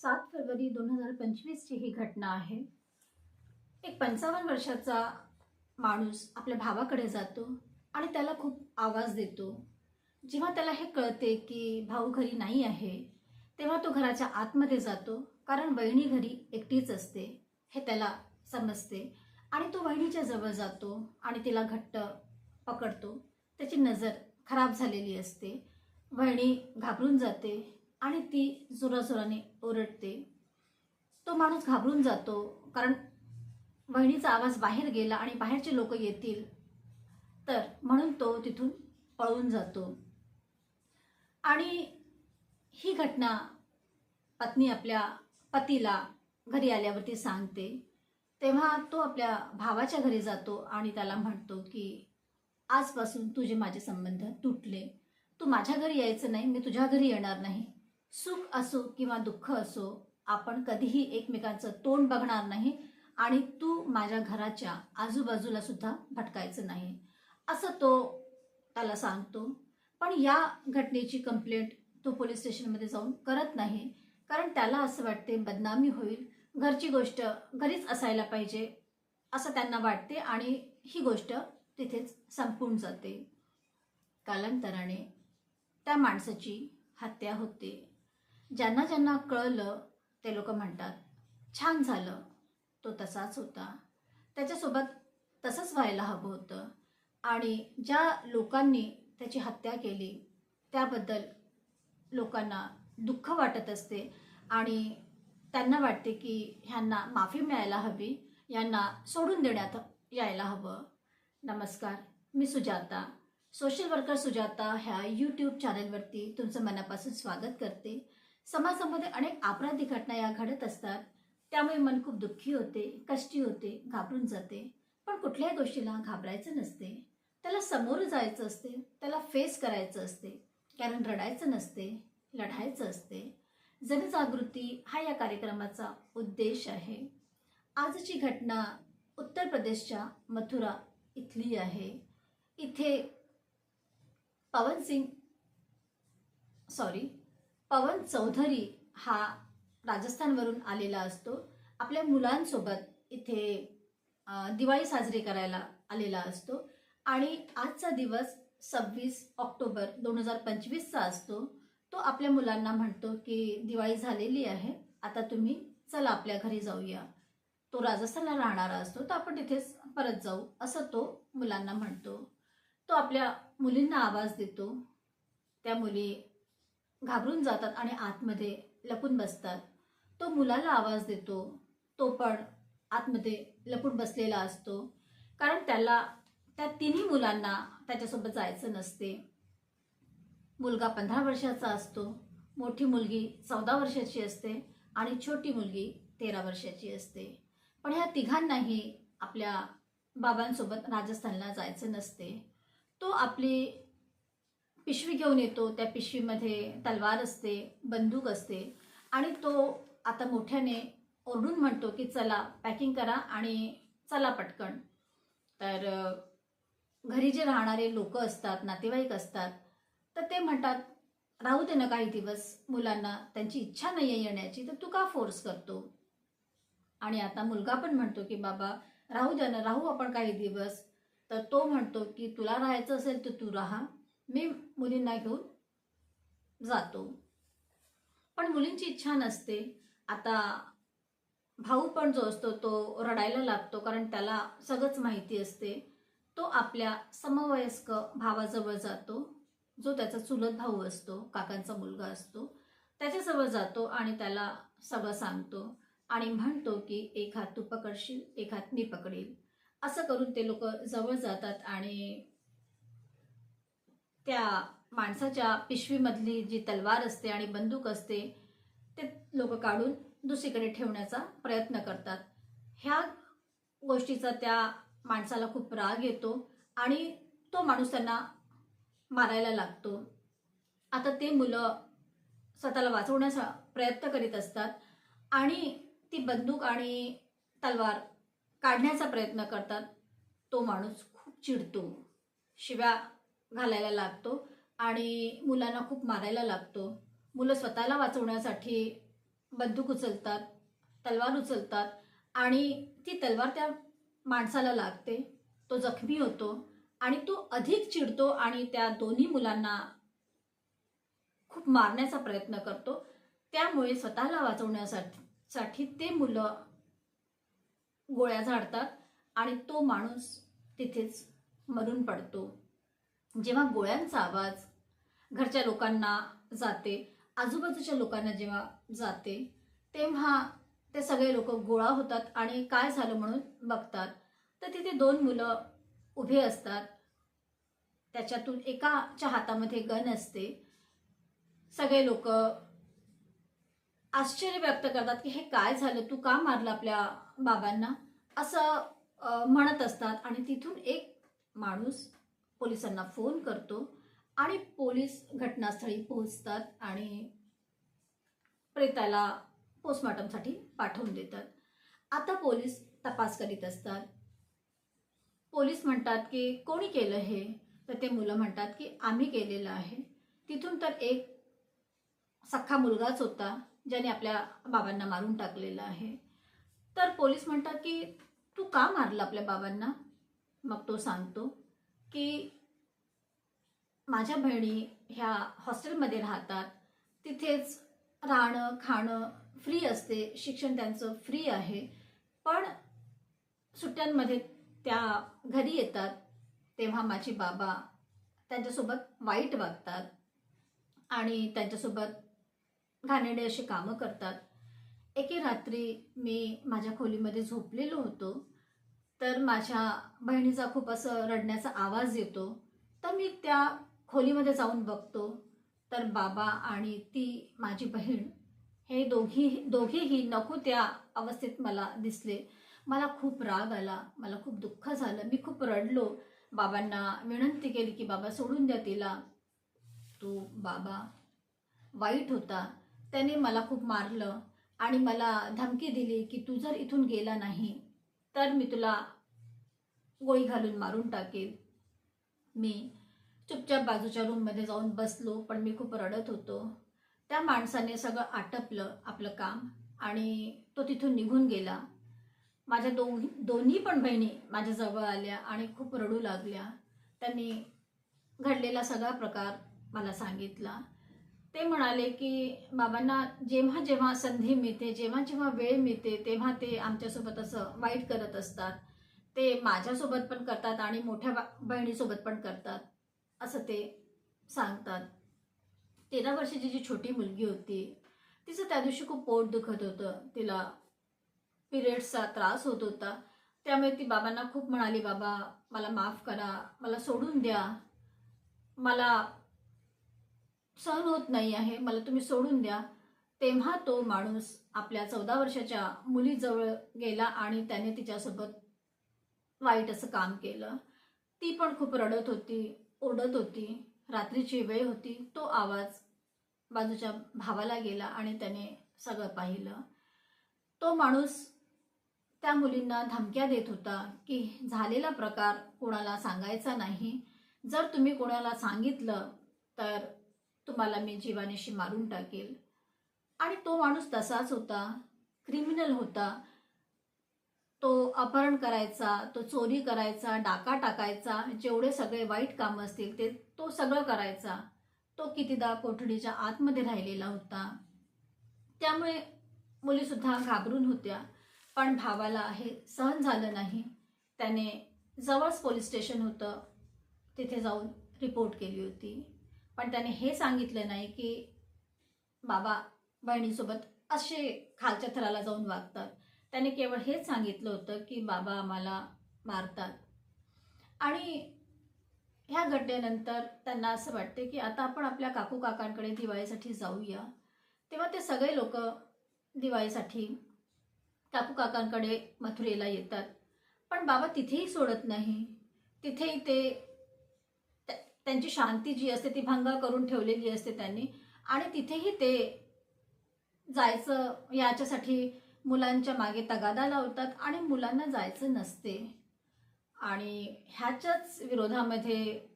सात फरवरी दोन हजार पंचवीसची ही घटना आहे. एक पंचावन्न वर्षाचा माणूस आपल्या भावाकडे जातो आणि त्याला खूप आवाज देतो. जेव्हा त्याला हे कळते की भाऊ घरी नाही आहे तेव्हा तो घराच्या आतमध्ये जातो कारण वहिनी घरी एकटीच असते हे त्याला समजते. आणि तो वहिनीच्या जवळ जातो आणि तिला घट्ट पकडतो. त्याची नजर खराब झालेली असते. वहिनी घाबरून जाते. आणि ती जोराजोराने ओरडते. तो माणूस घाबरून जातो कारण वहिनीचा आवाज बाहेर गेला आणि बाहेरचे लोक येतील. तर म्हणून तो तिथून पळून जातो. आणि ही घटना पत्नी आपल्या पतीला घरी आल्यावरती सांगते. तेव्हा तो आपल्या भावाच्या घरी जातो आणि त्याला म्हणतो की आजपासून तुझे माझे संबंध तुटले. तू माझ्या घरी यायचं नाही मी तुझ्या घरी येणार नाही. सुख असो किंवा दुःख असो आपण कधीही एकमेकांचं तोंड बघणार नाही आणि तू माझ्या घराच्या आजूबाजूला सुद्धा भटकायचं नाही. असं तो त्याला सांगतो. पण या घटनेची कंप्लेंट तो पोलीस स्टेशनमध्ये जाऊन करत नाही. कारण त्याला असं वाटते बदनामी होईल. घरची गोष्ट घरीच असायला पाहिजे असं त्यांना वाटते आणि ही गोष्ट तिथेच संपून जाते. कालांतराने त्या माणसाची हत्या होते. ज्यांना ज्यांना कळलं ते लोक म्हणतात छान झालं. तो तसाच होता. त्याच्यासोबत तसंच व्हायला हवं होतं. आणि ज्या लोकांनी त्याची हत्या केली त्याबद्दल लोकांना दुःख वाटत असते आणि त्यांना वाटते की ह्यांना माफी मिळायला हवी यांना सोडून देण्यात यायला हवं. नमस्कार मी सुजाता. सोशल वर्कर सुजाता ह्या यूट्यूब चॅनलवरती तुमचं मनापासून स्वागत करते. समाजामध्ये अनेक आपराधिक घटना या घडत असतात. त्यामुळे मन खूप दुःखी होते कष्टी होते घाबरून जाते. पण कुठल्याही गोष्टीला घाबरायचं नसते. त्याला समोर जायचं असते त्याला फेस करायचं असते. कारण रडायचं नसते लढायचं असते. जनजागृती हा या कार्यक्रमाचा उद्देश आहे. आजची घटना उत्तर प्रदेशच्या मथुरा इथली आहे. इथे पवन सिंग सॉरी पवन चौधरी हा राजस्थानवरून आलेला असतो. आपल्या मुलांसोबत इथे दिवाळी साजरी करायला आलेला असतो. आणि आजचा दिवस सव्वीस ऑक्टोबर दोन हजार पंचवीसचा असतो. तो आपल्या मुलांना म्हणतो की दिवाळी झालेली आहे आता तुम्ही चला आपल्या घरी जाऊया. तो राजस्थानला राहणारा असतो तर आपण तिथेच परत जाऊ असं तो मुलांना म्हणतो. तो आपल्या मुलींना आवाज देतो. त्या मुली घाबरून जातात आणि आतमध्ये लपून बसतात. तो मुलाला आवाज देतो. तो पण आतमध्ये लपून बसलेला असतो. कारण त्याला त्या तिन्ही मुलांना त्याच्यासोबत जायचं नसते. मुलगा पंधरा वर्षाचा असतो. मोठी मुलगी चौदा वर्षाची असते आणि छोटी मुलगी तेरा वर्षाची असते. पण ह्या तिघांनाही आपल्या बाबांसोबत राजस्थानला जायचं नसते. तो आपली पिशवी घेऊन येतो त्या पिशवीमध्ये तलवार असते बंदूक असते आणि तो आता मोठ्याने ओरडून म्हणतो की चला पॅकिंग करा आणि चला पटकन. तर घरी जे राहणारे लोक असतात नातेवाईक असतात तर ते म्हणतात राहू दे ना काही दिवस मुलांना त्यांची इच्छा नाही आहे येण्याची तर तू का फोर्स करतो? आणि आता मुलगा पण म्हणतो की बाबा राहू द्या ना राहू आपण काही दिवस. तर तो म्हणतो की तुला राहायचं असेल तर तू राहा. मी मुलींना घेऊन जातो. पण मुलींची इच्छा नसते. आता भाऊ पण जो असतो तो रडायला लागतो कारण त्याला सगळंच माहिती असते. तो आपल्या समवयस्क भावाजवळ जातो. जो त्याचा चुलत भाऊ असतो काकांचा मुलगा असतो त्याच्याजवळ जातो आणि त्याला सगळं सांगतो आणि म्हणतो की एक हात तू पकडशील एक हात मी पकडेल. असं करून ते लोक जवळ जातात आणि त्या माणसाच्या पिशवीमधली जी तलवार असते आणि बंदूक असते ते लोक काढून दुसरीकडे ठेवण्याचा प्रयत्न करतात. ह्या गोष्टीचा त्या माणसाला खूप राग येतो आणि तो माणूस त्यांना मारायला लागतो. आता ते मुलं स्वतःला वाचवण्याचा प्रयत्न करीत असतात आणि ती बंदूक आणि तलवार काढण्याचा प्रयत्न करतात. तो माणूस खूप चिडतो. शिव्या घालायला लागतो आणि मुलांना खूप मारायला लागतो. मुलं स्वतःला वाचवण्यासाठी बंदूक उचलतात तलवार उचलतात आणि ती तलवार त्या माणसाला लागते. तो जखमी होतो आणि तो अधिक चिडतो आणि त्या दोन्ही मुलांना खूप मारण्याचा प्रयत्न करतो. त्यामुळे स्वतःला वाचवण्यासाठी साठी ते मुलं गोळ्या झाडतात आणि तो माणूस तिथेच मरून पडतो. जेव्हा गोळ्यांचा आवाज घरच्या लोकांना जाते आजूबाजूच्या लोकांना जेव्हा जाते तेव्हा ते सगळे लोक गोळा होतात आणि काय झालं म्हणून बघतात. तर तिथे दोन मुलं उभे असतात. त्याच्यातून एकाच्या हातामध्ये गन असते. सगळे लोक आश्चर्य व्यक्त करतात की हे काय झालं? तू का मारलं आपल्या बाबांना? असं म्हणत असतात आणि तिथून एक माणूस पोलिसांना फोन करतो आणि पोलीस घटनास्थळी पोहोचतात आणि प्रेताला पोस्टमॉर्टमसाठी पाठवून देतात. आता पोलीस तपास करीत असतात. पोलीस म्हणतात की कोणी केलं हे? तर ते मुलं म्हणतात की आम्ही केलेलं आहे. तिथून तर एक सख्खा मुलगाच होता ज्याने आपल्या बाबांना मारून टाकलेलं आहे. तर पोलीस म्हणतात की तू का मारलं आपल्या बाबांना? मग तो सांगतो की माझ्या बहिणी ह्या हॉस्टेलमध्ये राहतात. तिथेच राहणं खाणं फ्री असते. शिक्षण त्यांचं फ्री आहे. पण सुट्ट्यांमध्ये त्या घरी येतात. तेव्हा माझे बाबा त्यांच्यासोबत वाईट वागतात आणि त्यांच्यासोबत घाणेडे अशी कामं करतात. एके रात्री मी माझ्या खोलीमध्ये झोपलेलो होतो. तर माझ्या बहिणीचा खूप असं रडण्याचा आवाज येतो. तर मी त्या खोलीमध्ये जाऊन बघतो. तर बाबा आणि ती माझी बहीण हे दोघी दोघेही नको त्या अवस्थेत मला दिसले. मला खूप राग आला. मला खूप दुःख झालं. मी खूप रडलो. बाबांना विनंती केली की बाबा सोडून द्या तिला. तो बाबा वाईट होता. त्याने मला खूप मारलं आणि मला धमकी दिली की तू जर इथून गेला नाही तर मी तुला गोळी घालून मारून टाकेल मी चुपचाप बाजूच्या रूममध्ये जाऊन बसलो पण मी खूप रडत होतो. त्या माणसाने सगळं आटपलं आपलं काम आणि तो तिथून निघून गेला. माझ्या दोन्ही दोन्ही पण बहिणी माझ्याजवळ आल्या आणि खूप रडू लागल्या. त्यांनी घडलेला सगळा प्रकार मला सांगितला. ते म्हणाले की बाबांना जेव्हा जेव्हा संधी मिळते जेव्हा जेव्हा वेळ मिळते तेव्हा ते आमच्यासोबत असं वाईट करत असतात. ते माझ्यासोबत पण करतात आणि मोठ्या बा बहिणीसोबत पण करतात. असं ते सांगतात. तेरा वर्षाची जी छोटी मुलगी होती तिचं त्या दिवशी खूप पोट दुखत होतं. तिला पिरियड्सचा त्रास होत होता. त्यामुळे ती बाबांना खूप म्हणाली बाबा मला माफ करा मला सोडून द्या. मला सहन होत नाही आहे. मला तुम्ही सोडून द्या. तेव्हा तो माणूस आपल्या चौदा वर्षाच्या मुलीजवळ गेला आणि त्याने तिच्यासोबत वाईट असं काम केलं. ती पण खूप रडत होती ओढत होती. रात्रीची वेळ होती. तो आवाज बाजूच्या भावाला गेला आणि त्याने सगळं पाहिलं. तो माणूस त्या मुलींना धमक्या देत होता की झालेला प्रकार कोणाला सांगायचा नाही. जर तुम्ही कोणाला सांगितलं तर तुम्हाला मी जीवानेशी मारून टाकेल. आणि तो माणूस तसाच होता क्रिमिनल होता. तो अपहरण करायचा तो चोरी करायचा डाका टाकायचा जेवढे सगळे वाईट कामं असतील ते तो सगळं करायचा. तो कितीदा कोठडीच्या आतमध्ये राहिलेला होता. त्यामुळे मुलीसुद्धा घाबरून होत्या. पण भावाला हे सहन झालं नाही. त्याने जवळच पोलीस स्टेशन होतं. तिथे जाऊन रिपोर्ट केली होती. पण त्याने हे सांगितलं नाही की बाबा बहिणीसोबत असे खालच्या थराला जाऊन वागतात. त्याने केवळ हेच सांगितलं होतं की बाबा आम्हाला मारतात. आणि ह्या घटनेनंतर त्यांना असं वाटते की आता आपण आपल्या काकू काकांकडे दिवाळीसाठी जाऊया. तेव्हा ते सगळे लोक दिवाळीसाठी काकू काकांकडे मथुरेला येतात. पण बाबा तिथेही सोडत नाही. तिथेही ते त्यांची शांती जी असते ती भंग करून ठेवलेली असते त्यांनी. आणि तिथेही ते जायचं याच्यासाठी मुलांच्या मागे तगादा लावतात आणि मुलांना जायचं नसते. आणि ह्याच्याच विरोधामध्ये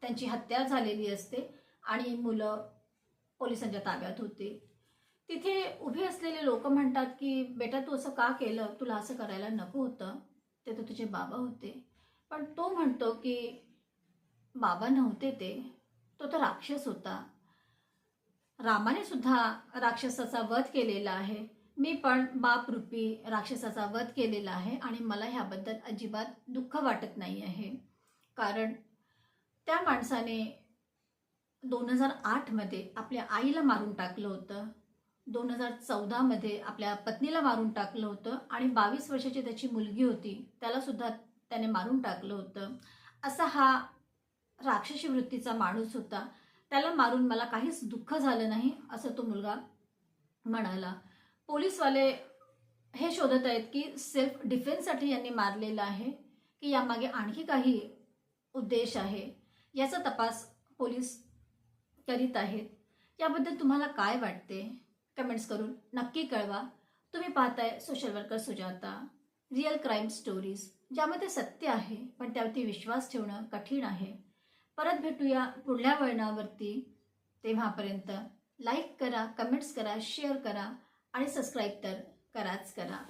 त्यांची हत्या झालेली असते आणि मुलं पोलिसांच्या ताब्यात होते. तिथे उभे असलेले लोक म्हणतात की बेटा तू असं का केलं? तुला असं करायला नको होतं. ते तर तुझे बाबा होते. पण तो म्हणतो की बाबा नव्हते ते. तो तर राक्षस होता. रामाने सुद्धा राक्षसाचा वध केलेला आहे. मी पण बाप रूपी राक्षसाचा वध केलेला आहे आणि मला ह्याबद्दल अजिबात दुःख वाटत नाही आहे. कारण त्या माणसाने दोन हजार आठमध्ये आपल्या आईला मारून टाकलं होतं. दोन हजार चौदामध्ये आपल्या पत्नीला मारून टाकलं होतं आणि बावीस वर्षाची त्याची मुलगी होती. त्यालासुद्धा त्याने मारून टाकलं होतं. असा हा राक्षसी वृत्तीचा माणूस होता. त्याला मारून मला काहीच दुःख झालं नाही असं तो मुलगा म्हणाला. पोलीसवाले हे शोधत आहेत की सेल्फ डिफेन्ससाठी यांनी मारलेलं आहे की यामागे आणखी काही उद्देश आहे याचा तपास पोलीस करीत आहेत. याबद्दल तुम्हाला काय वाटते? कमेंट्स करून नक्की कळवा. तुम्ही पाहताय social worker Sujata real crime stories ज्यामध्ये सत्य आहे पण त्यावरती विश्वास ठेवणं कठीण आहे. परत भेटूया पुढल्या वळणावरती. तेव्हापर्यंत लाईक करा कमेंट्स करा शेअर करा आणि सबस्क्राईब तर कराच करा.